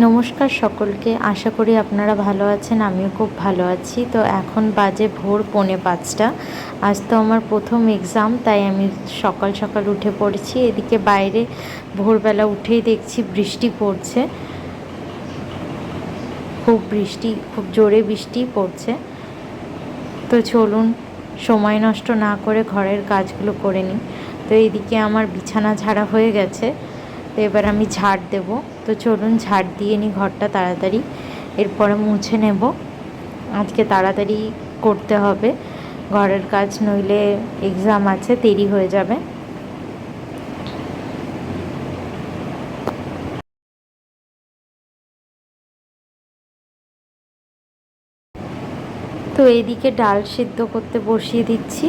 নমস্কার সকলকে। আশা করি আপনারা ভালো আছেন, আমিও খুব ভালো আছি। তো এখন বাজে ভোর পৌনে পাঁচটা। আজ তো আমার প্রথম এক্সাম তাই আমি সকাল সকাল উঠে পড়েছি। এদিকে বাইরে ভোরবেলা উঠেই দেখছি বৃষ্টি পড়ছে। খুব বৃষ্টি, খুব জোরে বৃষ্টি পড়ছে। তো চলুন, সময় নষ্ট না করে ঘরের কাজগুলো করে নিই। তো এইদিকে আমার বিছানা ঝাড়া হয়ে গেছে। তো এবার আমি ঝাড় দেব। তো চলুন ঝাড় দিয়ে নিই ঘরটা তাড়াতাড়ি। এরপরে মুছে নেব। আজকে তাড়াতাড়ি করতে হবে। ঘরের কাজ নইলে এক্সাম আছে, দেরি হয়ে যাবে। তো এইদিকে ডাল সিদ্ধ করতে বসিয়ে দিচ্ছি।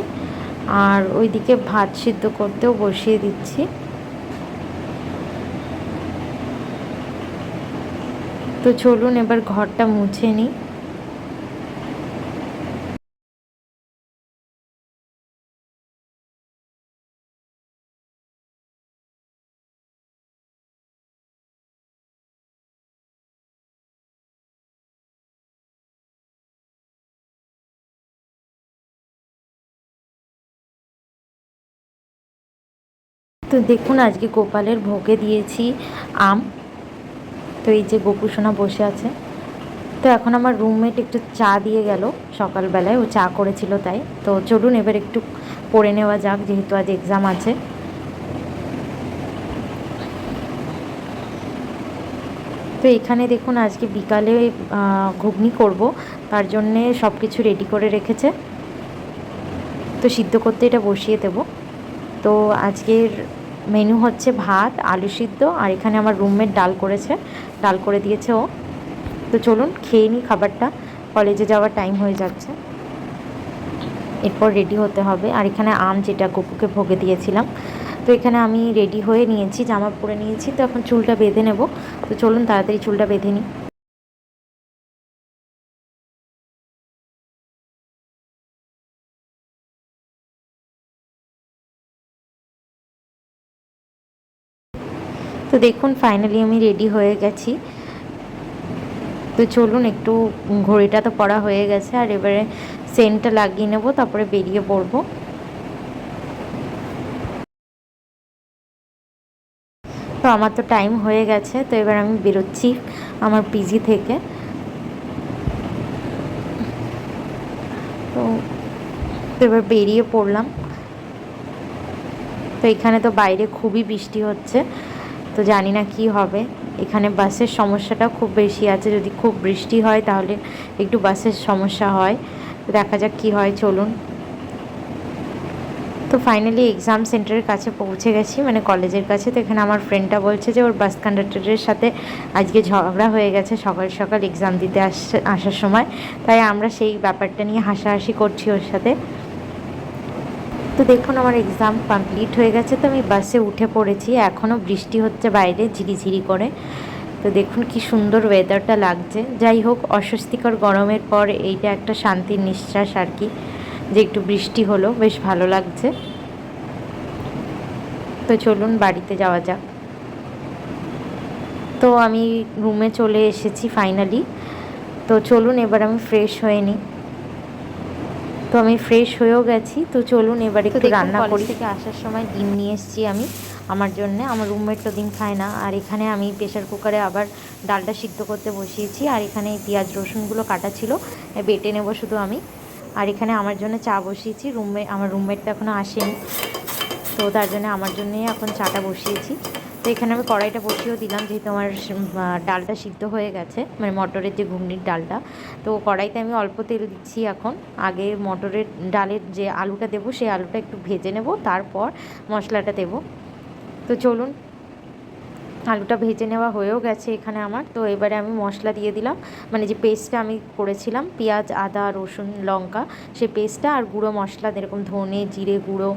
আর ওইদিকে ভাত সিদ্ধ করতেও বসিয়ে দিচ্ছি। তো চলুন এবার ঘরটা মুছে নিই। তো দেখুন আজকে গোপালের ভোগে দিয়েছি আম। তো এই যে গোপুসোনা বসে আছে। তো এখন আমার রুমমেট একটু চা দিয়ে গেল সকালবেলায়, ও চা করেছিল তাই। তো চলুন এবার একটু পড়ে নেওয়া যাক, যেহেতু আজ এক্সাম আছে। তো এখানে দেখুন, আজকে বিকালে ঘুগনি করব। তার জন্যে সব কিছু রেডি করে রেখেছে। তো সিদ্ধ করতে এটা বসিয়ে দেব। তো আজকের মেনু হচ্ছে ভাত, আলু সিদ্ধ, আর এখানে আমার রুমমেট ডাল করেছে। ডাল করে দিয়েছে ও। তো চলুন, খেয়ে নিই খাবারটা। কলেজে যাওয়ার টাইম হয়ে যাচ্ছে। এরপর রেডি হতে হবে। আর এখানে আম যেটা গপুকে ভোগে দিয়েছিলাম। তো এখানে আমি রেডি হয়ে নিয়েছি, জামা পরে নিয়েছি। তো এখন চুলটা বেঁধে নেব। তো চলুন, তাড়াতাড়ি চুলটা বেঁধে নিই তো দেখুন ফাইনালি আমি রেডি হয়ে গেছি। তো চলুন, একটু ঘড়িটা তো পড়া হয়ে গেছে, আর এবারে সেন্টটা লাগিয়ে নেব, তারপরে বেরিয়ে পড়ব। তো আমার তো টাইম হয়ে গেছে, তো এবার আমি বেরোচ্ছি আমার পিজি থেকে। তো এবার বেরিয়ে পড়লাম। তো এখানে তো বাইরে খুবই বৃষ্টি হচ্ছে। তো জানি না কি হবে। এখানে বাসের সমস্যাটা খুব বেশি আছে। যদি খুব বৃষ্টি হয় তাহলে একটু বাসের সমস্যা হয়। দেখা যাক কি হয়, চলুন। তো ফাইনালি এক্সাম সেন্টারের কাছে পৌঁছে গেছি মানে কলেজের কাছে। তো এখানে আমার ফ্রেন্ডটা বলছে যে, ওর বাস কন্ডাক্টরের সাথে আজকে ঝগড়া হয়ে গেছে, সকাল সকাল এক্সাম দিতে আসার সময়। তাই আমরা সেই ব্যাপারটা নিয়ে হাসাহাসি করছি ওর সাথে। তো দেখুন, আমার এক্সাম কমপ্লিট হয়ে গেছে, তো আমি বাসে উঠে পড়েছি। এখনও বৃষ্টি হচ্ছে বাইরে, ঝিরিঝিরি করে। তো দেখুন, কি সুন্দর ওয়েদারটা লাগছে। যাই হোক, অস্বস্তিকর গরমের পর এইটা একটা শান্তির নিঃশ্বাস আর কি, যে একটু বৃষ্টি হলো, বেশ ভালো লাগছে। তো চলুন, বাড়িতে যাওয়া যাক। তো আমি রুমে চলে এসেছি ফাইনালি তো চলুন, এবার আমি ফ্রেশ হয়ে নিই। তো আমি ফ্রেশ হয়েও গেছি। তো চলুন এবার একটু রান্না করি। থেকে আসার সময় ডিম নিয়ে এসেছি আমি আমার জন্য। আমার রুমমেট তো ডিম খায় না। আর এখানে আমি প্রেশার কুকারে আবার ডালটা সিদ্ধ করতে বসিয়েছি। আর এখানে পেঁয়াজ রসুনগুলো কাটা ছিল। বেটে নেব শুধু আমি। আর এখানে আমার জন্য চা বসিয়েছি। রুমমেট আমার রুমমেট তো এখনও আসেনি। তো তার জন্য আমার জন্যই এখন চাটা বসিয়েছি। তো এখানে আমি কড়াইটা বসিয়েও দিলাম, যেহেতু আমার ডালটা সিদ্ধ হয়ে গেছে মানে মটরের যে ঘুগনির ডালটা। তো কড়াইতে আমি অল্প তেল দিচ্ছি এখন। আগে মটরের ডালের যে আলুটা দেবো, সেই আলুটা একটু ভেজে নেব, তারপর মশলাটা দেবো। তো চলুন আলুটা ভেজে নেওয়া হয়েও গেছে এখানে আমার। তো এবারে আমি মশলা দিয়ে দিলাম। মানে যে পেস্টটা আমি করেছিলাম, পেঁয়াজ, আদা, রসুন, লঙ্কা সেই পেস্টটা আর গুঁড়ো মশলা, যেরকম ধনে, জিরে গুঁড়ো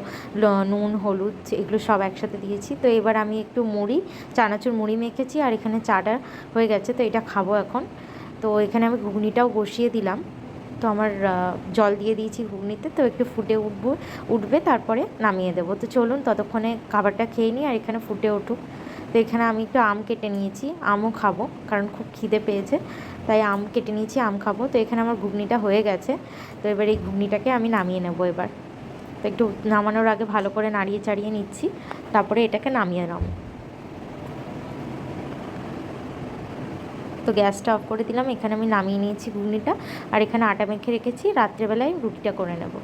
নুন, হলুদ, এগুলো সব একসাথে দিয়েছি। তো এবার আমি একটু মুড়ি, চানাচুর মুড়ি মেখেছি আর এখানে চাটা হয়ে গেছে, তো এটা খাব এখন। তো এখানে আমি ঘুগনিটাও বসিয়ে দিলাম। তো আমার জল দিয়ে দিয়েছি ঘুগনিতে, তো একটু ফুটে উঠবো, উঠবে, তারপরে নামিয়ে দেবো। তো চলুন, ততক্ষণে খাবারটা খেয়ে নিই আর এখানে ফুটে উঠুক। তো এখানে আমি একটু আম কেটে নিয়েছি, আমও খাব, কারণ খুব খিদে পেয়েছে, তাই আম কেটে নিয়েছি, আম খাব। তো এখানে আমার ঘুগনিটা হয়ে গেছে, তো এবার এই ঘুগনিটাকে আমি নামিয়ে নেব এবার। তো একটু নামানোর আগে ভালো করে নাড়িয়ে চাড়িয়ে নিচ্ছি, তারপরে এটাকে নামিয়ে নেব। তো গ্যাসটা অফ করে দিলাম, এখানে আমি নামিয়ে নিয়েছি ঘুগনিটা, আর এখানে আটা মেখে রেখেছি, রাত্রেবেলায় রুটিটা করে নেব।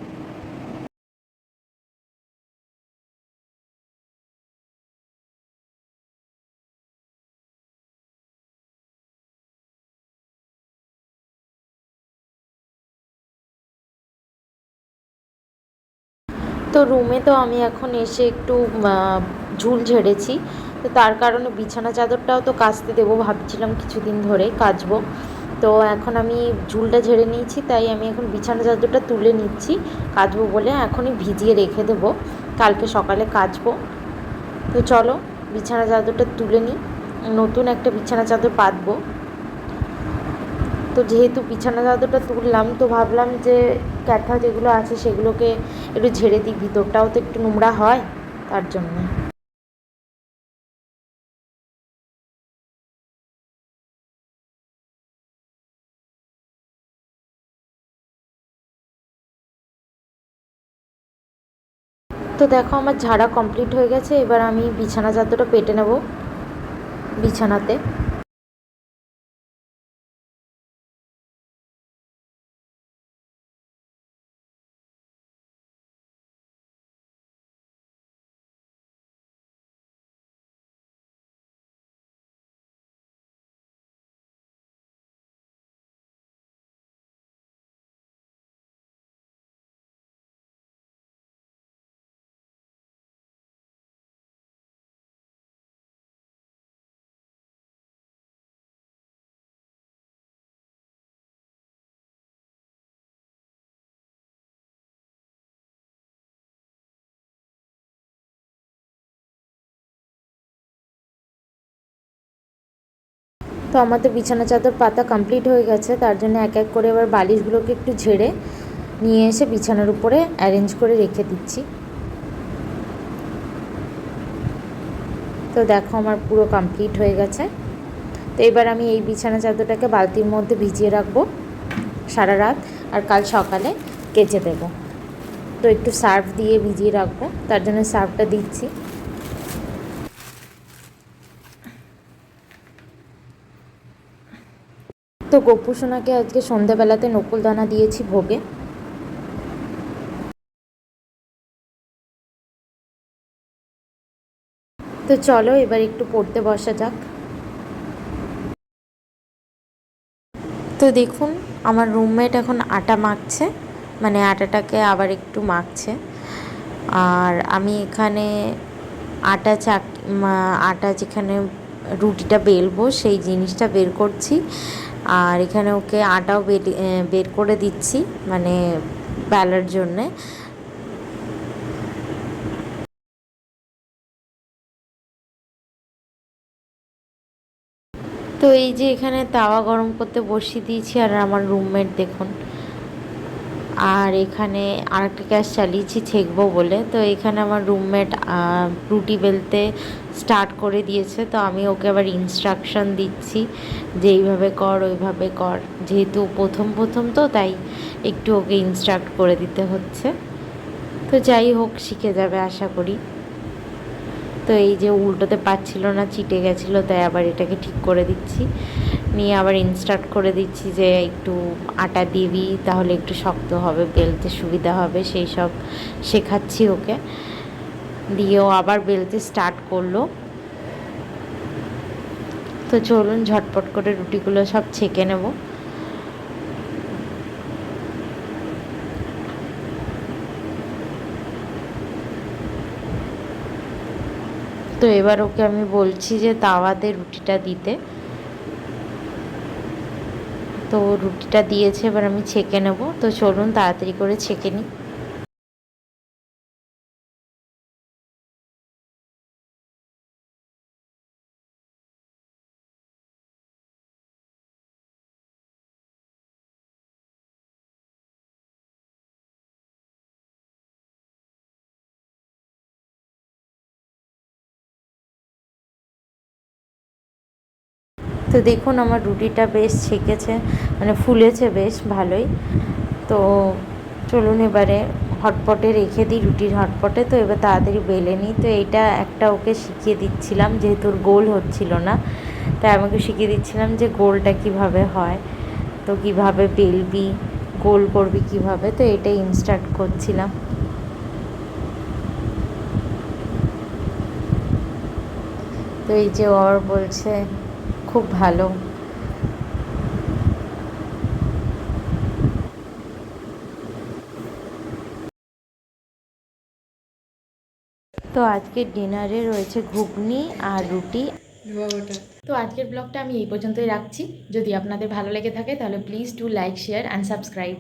তো রুমে তো আমি এখন এসে একটু ঝুল ঝেড়েছি। তো তার কারণে বিছানা চাদরটাও তো কাচতে দেবো ভাবছিলাম কিছুদিন ধরে কাচবো। তো এখন আমি ঝুলটা ঝেড়ে নিয়েছি, তাই আমি এখন বিছানা চাদরটা তুলে নিচ্ছি। কাচবো বলে এখনই ভিজিয়ে রেখে দেবো। কালকে সকালে কাচবো। তো চলো, বিছানা চাদরটা তুলে নিই। নতুন একটা বিছানা চাদর পাতবো। তো যেহেতু বিছানা চাদরটা তুললাম, তো ভাবলাম যে ক্যাথা যেগুলো আছে সেগুলোকে একটু ঝেড়ে দিই, ভিতরটাও তো একটু নোংরা হয় তার জন্য। তো দেখো আমার ঝাড়া কমপ্লিট হয়ে গেছে, এবার আমি বিছানা চাদরটা পেটে নেব বিছানাতে। তো আমাদের বিছানা চাদর পাতা কমপ্লিট হয়ে গেছে। তার জন্য এক এক করে এবার বালিশগুলোকে একটু ঝেড়ে নিয়ে এসে বিছানার উপরে অ্যারেঞ্জ করে রেখে দিচ্ছি। তো দেখো আমার পুরো কমপ্লিট হয়ে গেছে। তো এবার আমি এই বিছানা চাদরটাকে বালতির মধ্যে ভিজিয়ে রাখব সারা রাত আর কাল সকালে কেচে দেবো। তো একটু সার্ফ দিয়ে ভিজিয়ে রাখব, তার জন্য সার্ফটা দিচ্ছি। তো গপু সোনাকে আজকে সন্ধ্যাবেলাতে নকুলদানা দিয়েছি ভোগে। তো চলো এবার একটু পড়তে বসা যাক। তো দেখুন, আমার রুমমেট এখন আটা মাখছে মানে আটাটাকে আবার একটু মাখছে। আর আমি এখানে আটা চাক, আটা যেখানে রুটিটা বেলবো সেই জিনিসটা বের করছি। আর এখানে ওকে আটাও বের করে দিচ্ছি মানে বেলার জন্যে। তো এই যে এখানে তাওয়া গরম করতে বসিয়ে দিয়েছি আর আমার রুমমেট দেখুন। আর এখানে আরেকটা গ্যাস চালিয়েছি ছেঁকবো বলে। তো এখানে আমার রুমমেট রুটি বেলতে স্টার্ট করে দিয়েছে। তো আমি ওকে আবার ইনস্ট্রাকশন দিচ্ছি যে এইভাবে কর, ওইভাবে কর। যেহেতু প্রথম প্রথম তো, তাই একটু ওকে ইনস্ট্রাক্ট করে দিতে হচ্ছে। তো যাই হোক, শিখে যাবে আশা করি। তো এই যে উল্টোতে পাচ্ছিল না, চিটে গেছিল, তাই আবার এটাকে ঠিক করে দিচ্ছি। নিয়ে আবার ইনস্টার্ট করে দিচ্ছি যে একটু আটা দিবি, তাহলে একটু শক্ত হবে, বেলতে সুবিধা হবে, সেই সব শেখাচ্ছি ওকে। দিয়েও আবার বেলতে স্টার্ট করল। তো চলুন ঝটপট করে রুটিগুলো সব ছেঁকে নেব। তো এবার ওকে আমি বলছি যে তাওয়াতে রুটিটা দিতে। তো রুটিটা দিয়েছে এবার আমি ছেঁকে নেব। তো চলুন তাড়াতাড়ি করে ছেঁকে নিই। তো দেখুন আমার রুটিটা বেশ ছেঁকেছে মানে ফুলেছে বেশ ভালোই। তো চলুন এবারে হটপটে রেখে দিই রুটির হটপটে, তো এবার তাড়াতাড়ি বেলে নিই। তো এইটা একটা ওকে শিখিয়ে দিচ্ছিলাম যেহেতু গোল হচ্ছিল না, তাই আমাকে শিখিয়ে দিচ্ছিলাম যে গোলটা কীভাবে হয়, তো কীভাবে বেলবি, গোল করবি কীভাবে, তো এটা ইনস্টার্ট করছিলাম। তো এই যে ওর বলছে খুব ভালো। তো আজকে ডিনারে রয়েছে ঘুগনি আর রুটি। তো আজকের ব্লগটা আমি এই পর্যন্তই রাখছি। যদি আপনাদের ভালো লেগে থাকে তাহলে please do like, share and subscribe